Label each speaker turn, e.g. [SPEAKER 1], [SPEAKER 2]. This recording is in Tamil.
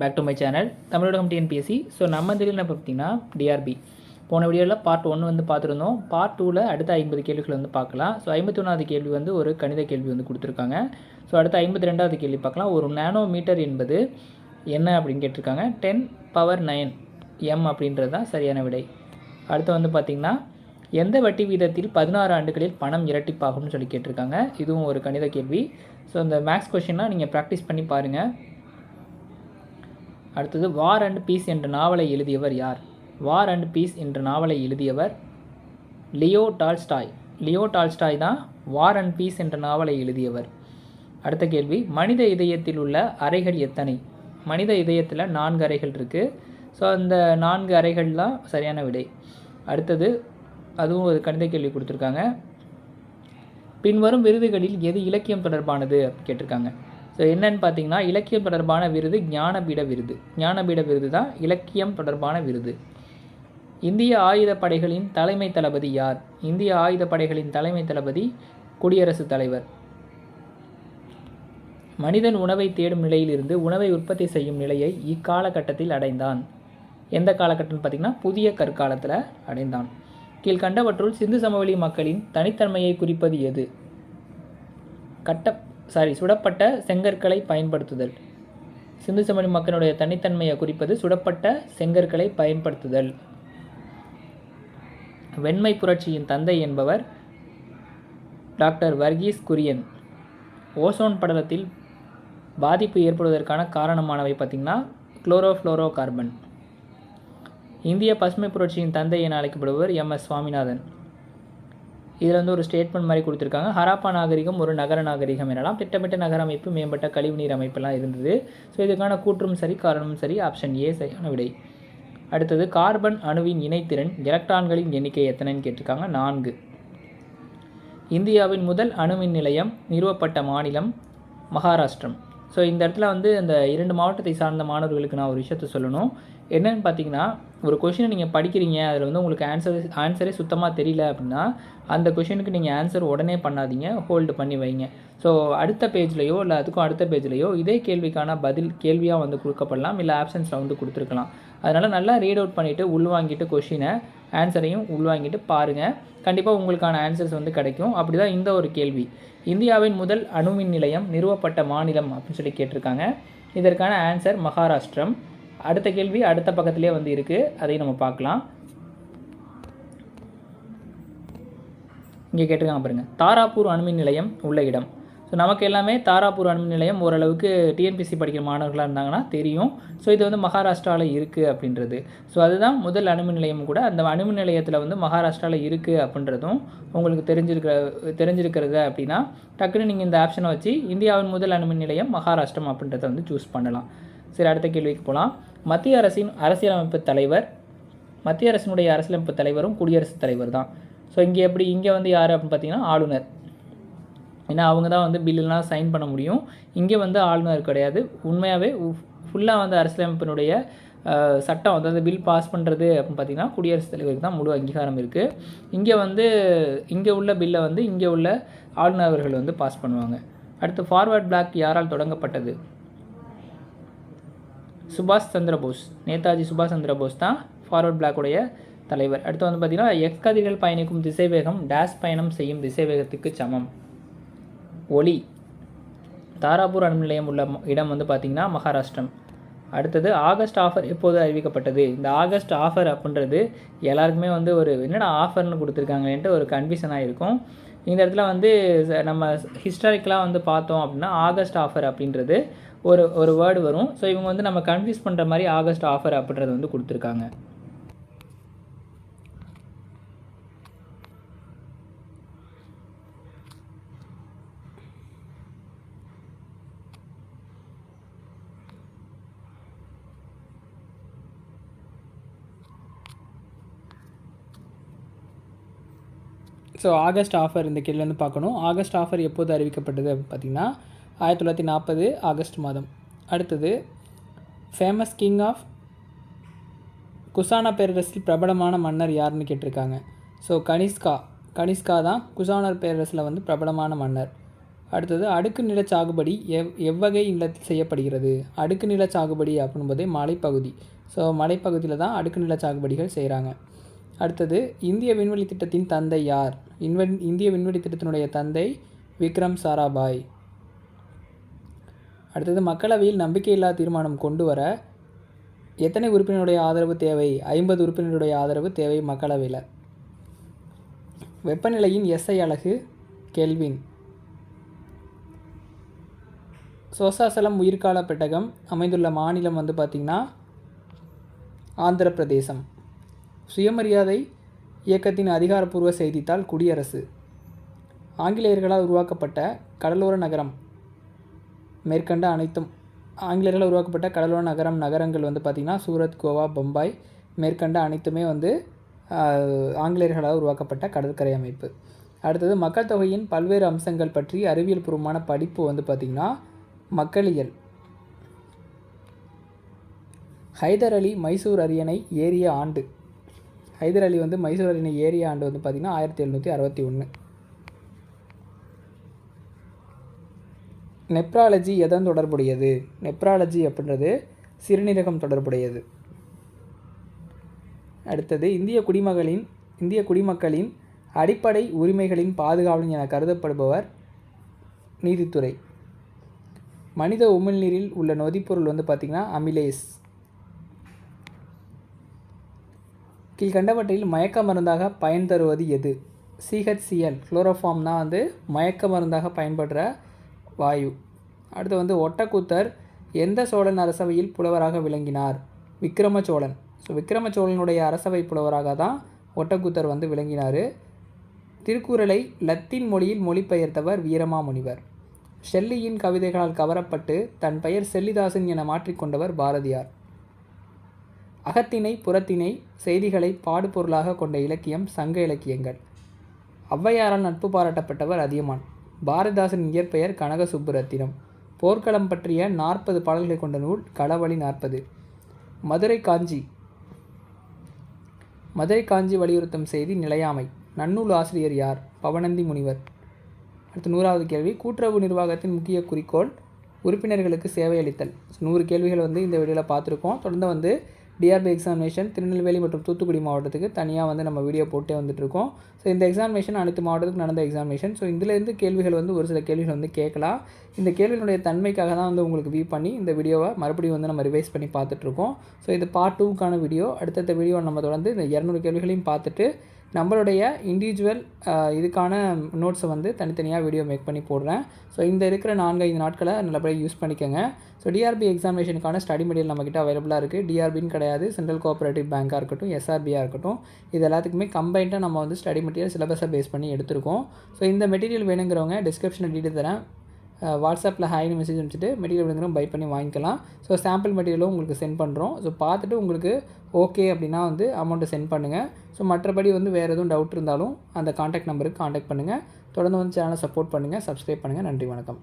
[SPEAKER 1] Back to my channel Tamizhagam TNPSC so நம்ம தெரியல என்ன பார்த்தீங்கன்னா டிஆர்பி போன வீடியோவில் பார்ட் ஒன்று வந்து பார்த்துருந்தோம் பார்ட் டூவில் அடுத்த ஐம்பது கேள்விகள் வந்து பார்க்கலாம் ஸோ ஐம்பத்தி ஒன்றாவது கேள்வி வந்து ஒரு கணித கேள்வி வந்து கொடுத்துருக்காங்க. ஸோ அடுத்த ஐம்பத்தி ரெண்டாவது கேள்வி பார்க்கலாம் ஒரு நானோ மீட்டர் என்பது என்ன அப்படின்னு கேட்டிருக்காங்க. டென் பவர் நைன் எம் அப்படின்றது தான் சரியான விடை. அடுத்து வந்து பார்த்திங்கன்னா எந்த வட்டி வீதத்தில் பதினாறு ஆண்டுகளில் பணம் இரட்டிப்பாகும்னு சொல்லி கேட்டிருக்காங்க. இதுவும் ஒரு கணித கேள்வி. ஸோ இந்த மேக்ஸ் கொஷின்லாம் நீங்கள் ப்ராக்டிஸ் பண்ணி பாருங்கள் அடுத்தது வார் அண்ட் பீஸ் என்ற நாவலை எழுதியவர் யார்? வார் அண்ட் பீஸ் என்ற நாவலை எழுதியவர் லியோ டால்ஸ்டாய். லியோ டால்ஸ்டாய் தான் வார் அண்ட் பீஸ் என்ற நாவலை எழுதியவர். அடுத்த கேள்வி மனித இதயத்தில் உள்ள அறைகள் எத்தனை? மனித இதயத்தில் நான்கு அறைகள் இருக்குது ஸோ அந்த நான்கு அறைகள்லாம் சரியான விடை. அடுத்தது அதுவும் ஒரு கணித கேள்வி கொடுத்துருக்காங்க. பின்வரும் விருதுகளில் எது இலக்கியம் தொடர்பானது? கேட்டிருக்காங்க. ஸோ என்னன்னு பார்த்தீங்கன்னா இலக்கியம் தொடர்பான விருது ஞானபீட விருது. ஞானபீட விருது தான் இலக்கியம் தொடர்பான விருது. இந்திய ஆயுத படைகளின் தலைமை தளபதி யார்? இந்திய ஆயுத படைகளின் தலைமை தளபதி குடியரசுத் தலைவர். மனிதன் உணவை தேடும் நிலையிலிருந்து உணவை உற்பத்தி செய்யும் நிலையை இக்காலகட்டத்தில் அடைந்தான். எந்த காலகட்டம்னு பார்த்தீங்கன்னா புதிய கற்காலத்தில் அடைந்தான். கீழ்கண்டவற்றுள் சிந்து சமவெளி மக்களின் தனித்தன்மையை குறிப்பது எது? கட்ட சாரி சுடப்பட்ட செங்கற்களை பயன்படுத்துதல். சிந்து சமணி மக்களுடைய தனித்தன்மையை குறிப்பது சுடப்பட்ட செங்கற்களை பயன்படுத்துதல். வெண்மை புரட்சியின் தந்தை என்பவர் டாக்டர் வர்கீஸ் குரியன். ஓசோன் படலத்தில் பாதிப்பு ஏற்படுவதற்கான காரணமானவை பார்த்திங்கன்னா குளோரோஃப்ளோரோ கார்பன் இந்திய பசுமை புரட்சியின் தந்தை என அழைக்கப்படுபவர் எம் எஸ் சுவாமிநாதன். இதில் வந்து ஒரு ஸ்டேட்மெண்ட் மாதிரி கொடுத்துருக்காங்க. ஹராப்பா நாகரிகம் ஒரு நகர நாகரிகம் எனலாம். திட்டமிட்ட நகர அமைப்பு மேம்பட்ட கழிவுநீர் அமைப்பெல்லாம் இருந்தது. ஸோ இதுக்கான கூற்றும் சரி காரணமும் சரி ஆப்ஷன் ஏ சரியான விடை. அடுத்தது கார்பன் அணுவின் இணைத்திறன் எலக்ட்ரான்களின் எண்ணிக்கை எத்தனைன்னு கேட்டிருக்காங்க? நான்கு. இந்தியாவின் முதல் அணுமின் நிலையம் நிறுவப்பட்ட மாநிலம் மகாராஷ்டிரம். ஸோ இந்த இடத்துல வந்து இந்த இரண்டு மாவட்டத்தை சார்ந்த மாணவர்களுக்கு நான் ஒரு விஷயத்த சொல்லணும். என்னன்னு பார்த்தீங்கன்னா ஒரு கொஷினை நீங்கள் படிக்கிறீங்க அதில் வந்து உங்களுக்கு ஆன்சர் ஆன்சரே சுத்தமாக தெரியல அப்படின்னா அந்த கொஷினுக்கு நீங்கள் ஆன்சர் உடனே பண்ணாதீங்க ஹோல்டு பண்ணி வைங்க. ஸோ அடுத்த பேஜ்லேயோ இல்லை அதுக்கும் அடுத்த பேஜ்லேயோ இதே கேள்விக்கான பதில் கேள்வியாக வந்து கொடுக்கப்படலாம் இல்லை ஆப்ஷன்ஸில் வந்து கொடுத்துருக்கலாம். அதனால் நல்லா ரீட் அவுட் பண்ணிவிட்டு உள்வாங்கிட்டு கொஷினை ஆன்சரையும் உள்வாங்கிட்டு பாருங்கள் கண்டிப்பாக உங்களுக்கான ஆன்சர்ஸ் வந்து கிடைக்கும். அப்படி தான் இந்த ஒரு கேள்வி. இந்தியாவின் முதல் அணுமின் நிலையம் நிறுவப்பட்ட மாநிலம் அப்படின்னு சொல்லி கேட்டிருக்காங்க. இதற்கான ஆன்சர் மகாராஷ்டிரம். அடுத்த கேள்வி அடுத்த பக்கத்திலே வந்து இருக்குது அதையும் நம்ம பார்க்கலாம். இங்கே கேட்டிருக்காங்க பாருங்கள் தாராப்பூர் அணுமின் நிலையம் உள்ள இடம். ஸோ நமக்கு எல்லாமே தாராப்பூர் அணுமின் நிலையம் ஓரளவுக்கு டிஎன்பிசி படிக்கிற மாணவர்களாக இருந்தாங்கன்னா தெரியும். ஸோ இது வந்து மகாராஷ்டிராவில் இருக்குது அப்படின்றது. ஸோ அதுதான் முதல் அணுமின் நிலையம் கூட. அந்த அணுமின் நிலையத்தில் வந்து மகாராஷ்டிராவில் இருக்குது அப்படின்றதும் உங்களுக்கு தெரிஞ்சிருக்கிற தெரிஞ்சிருக்கிறது அப்படின்னா டக்குன்னு நீங்கள் இந்த ஆப்ஷனை வச்சு இந்தியாவின் முதல் அணுமின் நிலையம் மகாராஷ்டிரம் அப்படின்றத வந்து சூஸ் பண்ணலாம். சரி அடுத்த கேள்விக்கு போகலாம் மத்திய அரசின் அரசியலமைப்பு தலைவர் மத்திய அரசினுடைய அரசியலமைப்பு தலைவரும் குடியரசுத் தலைவர் தான் ஸோ இங்கே எப்படி இங்கே வந்து யார் அப்படின்னு பார்த்தீங்கன்னா ஆளுநர். ஏன்னா அவங்க தான் வந்து பில்லுலாம் சைன் பண்ண முடியும். இங்கே வந்து ஆளுநர் கிடையாது. உண்மையாகவே ஃபுல்லாக வந்து அரசியலமைப்பினுடைய சட்டம் அதாவது பில் பாஸ் பண்ணுறது அப்படின்னு பார்த்தீங்கன்னா குடியரசுத் தலைவருக்கு தான் முழு அங்கீகாரம் இருக்குது இங்கே வந்து இங்கே உள்ள பில்லை வந்து இங்கே உள்ள ஆளுநர் அவர்கள் வந்து பாஸ் பண்ணுவாங்க. அடுத்து ஃபார்வர்ட் பிளாக் யாரால் தொடங்கப்பட்டது? சுபாஷ் சந்திர போஸ். நேதாஜி சுபாஷ் சந்திர போஸ் தான் ஃபார்வர்ட் பிளாக்குடைய தலைவர். அடுத்து வந்து பார்த்திங்கன்னா எக்கதிர்கள் பயணிக்கும் திசைவேகம் டேஸ் பயணம் செய்யும் திசைவேகத்துக்கு சமம். ஒளி. தாராபூர் அணு நிலையம் உள்ள இடம் வந்து பார்த்திங்கன்னா மகாராஷ்டிரம். அடுத்தது ஆகஸ்ட் ஆஃபர் எப்போது அறிவிக்கப்பட்டது? இந்த ஆகஸ்ட் ஆஃபர் அப்படின்றது எல்லாருக்குமே வந்து ஒரு என்னடா ஆஃபர்னு கொடுத்துருக்காங்களேன்ட்டு ஒரு கன்ஃபியூஷனாக இருக்கும் இந்த இடத்துல வந்து நம்ம ஹிஸ்டாரிக்கலாக வந்து பார்த்தோம் அப்படின்னா ஆகஸ்ட் ஆஃபர் அப்படின்றது ஒரு ஒரு வேர்டு வரும். ஸோ இவங்க வந்து நம்ம கன்ஃபியூஸ் பண்ணுற மாதிரி ஆகஸ்ட் ஆஃபர் அப்படின்றது வந்து கொடுத்துருக்காங்க. ஸோ ஆகஸ்ட் ஆஃபர் இந்த கேள்வி வந்து பார்க்கணும். ஆகஸ்ட் ஆஃபர் எப்போது அறிவிக்கப்பட்டது பார்த்திங்கன்னா பார்த்தீங்கன்னா ஆயிரத்தி தொள்ளாயிரத்தி நாற்பது ஆகஸ்ட் மாதம். அடுத்தது ஃபேமஸ் கிங் ஆஃப் குசானா பேரரசில் பிரபலமான மன்னர் யாருன்னு கேட்டிருக்காங்க. ஸோ கனிஷ்கா கனிஷ்கா தான் குசானர் பேரரசில் வந்து பிரபலமான மன்னர். அடுத்தது அடுக்கு நில சாகுபடி எவ் எவ்வகை நிலத்தில் செய்யப்படுகிறது? அடுக்கு நில சாகுபடி அப்படின்பதே மலைப்பகுதி. ஸோ மலைப்பகுதியில் தான் அடுக்கு நில சாகுபடிகள் செய்கிறாங்க அடுத்தது இந்திய விண்வெளி திட்டத்தின் தந்தை யார்? இன்வென் இந்திய விண்வெளி திட்டத்தினுடைய தந்தை விக்ரம் சாராபாய். அடுத்தது மக்களவையில் நம்பிக்கையில்லா தீர்மானம் கொண்டு வர எத்தனை உறுப்பினருடைய ஆதரவு தேவை? ஐம்பது உறுப்பினருடைய ஆதரவு தேவை மக்களவையில். வெப்பநிலையின் எஸ்ஐ அழகு கெல்வின். சோசாசலம் உயிர்கால பெட்டகம் அமைந்துள்ள மாநிலம் வந்து பார்த்திங்கன்னா ஆந்திர பிரதேசம் சுயமரியாதை இயக்கத்தின் அதிகாரப்பூர்வ செய்தித்தாள் குடியரசு. ஆங்கிலேயர்களால் உருவாக்கப்பட்ட கடலோர நகரம் மேற்கண்ட அனைத்தும் ஆங்கிலேயர்களால் உருவாக்கப்பட்ட கடலோர நகரம் நகரங்கள் வந்து பார்த்திங்கன்னா சூரத் கோவா பம்பாய் மேற்கண்ட அனைத்துமே வந்து ஆங்கிலேயர்களால் உருவாக்கப்பட்ட கடற்கரை அமைப்பு. அடுத்தது மக்கள் தொகையின் பல்வேறு அம்சங்கள் பற்றி அறிவியல் பூர்வமான படிப்பு வந்து பார்த்திங்கன்னா மக்களியல். ஹைதர் அலி மைசூர் அரியணை ஏறிய ஆண்டு ஹைதர் அலி வந்து மைசூர் அரியணை ஏறிய ஆண்டு வந்து பார்த்திங்கன்னா ஆயிரத்தி எழுநூற்றி அறுபத்தி ஒன்று. நெப்ராலஜி எதன் தொடர்புடையது? நெப்ராலஜி அப்படின்றது சிறுநீரகம் தொடர்புடையது. அடுத்தது இந்திய குடிமகளின் இந்திய குடிமக்களின் அடிப்படை உரிமைகளின் பாதுகாவலன் என கருதப்படுபவர் நீதித்துறை. மனித உமிழ்நீரில் உள்ள நொதிப்பொருள் வந்து பார்த்திங்கன்னா அமிலேஸ். கீழ்கண்டவற்றில் மயக்க மருந்தாக பயன் தருவது எது? சிஹெச்சிஎல் குளோரோஃபார்ம்னா வந்து மயக்க மருந்தாக பயன்படுற வாயு. அடுத்து வந்து ஒட்டக்கூத்தர் எந்த சோழன் அரசவையில் புலவராக விளங்கினார்? விக்ரம சோழன் ஸோ விக்ரம சோழனுடைய அரசவை புலவராக தான் ஒட்டக்கூத்தர் வந்து விளங்கினார். திருக்குறளை லத்தீன் மொழியில் மொழிபெயர்த்தவர் வீரமாமுனிவர். ஷெல்லியின் கவிதைகளால் கவரப்பட்டு தன் பெயர் செல்லிதாசன் என மாற்றிக்கொண்டவர் பாரதியார். அகத்திணை புறத்திணை செய்திகளை பாடுபொருளாக கொண்ட இலக்கியம் சங்க இலக்கியங்கள். ஔவையாரால் நட்பு பாராட்டப்பட்டவர் அதியமான். பாரதிதாசன் இயற்பெயர் கனக சுப்புரத்தினம் போர்க்களம் பற்றிய நாற்பது பாடல்களை கொண்ட நூல் களவழி நாற்பது. மதுரை காஞ்சி. மதுரை காஞ்சி வலியுறுத்தும் செய்தி நிலையாமை. நன்னூல் ஆசிரியர் யார்? பவனந்தி முனிவர். அடுத்து நூறாவது கேள்வி. கூட்டுறவு நிர்வாகத்தின் முக்கிய குறிக்கோள் உறுப்பினர்களுக்கு சேவை அளித்தல் நூறு கேள்விகள் வந்து இந்த வீடியோவில் பார்த்துருக்கோம். தொடர்ந்து வந்து டிஆர்பி எக்ஸாமினேஷன் திருநெல்வேலி மற்றும் தூத்துக்குடி மாவட்டத்துக்கு தனியாக வந்து நம்ம வீடியோ போட்டே வந்துட்டுருக்கோம். ஸோ இந்த எக்ஸாமினேஷன் அனைத்து மாவட்டத்துக்கு நடந்த எக்ஸாமினேஷன் ஸோ இதுலேருந்து கேள்விகள் வந்து ஒரு சில கேள்விகள் வந்து கேட்கலாம். இந்த கேள்வியினுடைய தன்மைக்காக தான் வந்து உங்களுக்கு வியூ பண்ணி இந்த வீடியோவை மறுபடியும் வந்து நம்ம ரிவைஸ் பண்ணி பார்த்துட்ருக்கோம் ஸோ இது பார்ட் டூக்கான வீடியோ அடுத்தடுத்த வீடியோ நம்ம தொடர்ந்து இந்த இரநூறு கேள்விகளையும் பார்த்துட்டு நம்மளுடைய இண்டிவிஜுவல் இதுக்கான நோட்ஸை வந்து தனித்தனியாக வீடியோ மேக் பண்ணி போடுறேன். ஸோ இந்த இருக்கிற நான்கு ஐந்து நாட்களை நல்லபடியாக யூஸ் பண்ணிக்கோங்க. ஸோ டிஆர்பி எக்ஸாமினேஷனுக்கான ஸ்டடி மெட்டீரியல் நம்மக்கிட்ட அவைலபிளாக இருக்குது டிஆர்பின்னு கிடையாது. சென்ட்ரல் கோஆப்ரேட்டிவ் பேங்காக இருக்கட்டும் எஸ்ஆர்பியாக இருக்கட்டும். இது எல்லாத்துக்குமே கம்பைண்டாக நம்ம வந்து ஸ்டடி மெட்டீரியல் சிலபஸை பேஸ் பண்ணி எடுத்திருக்கோம். ஸோ இந்த மெட்டீரியல் வேணுங்கிறவங்க டிஸ்கிரிப்ஷனில் டீட்டெயில் தரேன். வாட்ஸ்அப்பில் ஹாய்னு மெசேஜ் அனுப்பிச்சிட்டு மெட்டீரியல் வேணுங்கிறவங்க பை பண்ணி வாங்கிக்கலாம். ஸோ சாம்பிள் மெட்டீரியலும் உங்களுக்கு சென்ட் பண்ணுறோம் ஸோ பார்த்துட்டு உங்களுக்கு ஓகே அப்படின்னா வந்து அமௌண்ட்டை சென்ட் பண்ணுங்கள் ஸோ மற்றபடி வந்து வேறு எதுவும் டவுட் இருந்தாலும் அந்த காண்டாக்ட் நம்பருக்கு காண்டாக்ட் பண்ணுங்கள் தொடர்ந்து வந்து சேனலை சப்போர்ட் பண்ணுங்கள் சப்ஸ்கிரைப் பண்ணுங்கள் நன்றி வணக்கம்.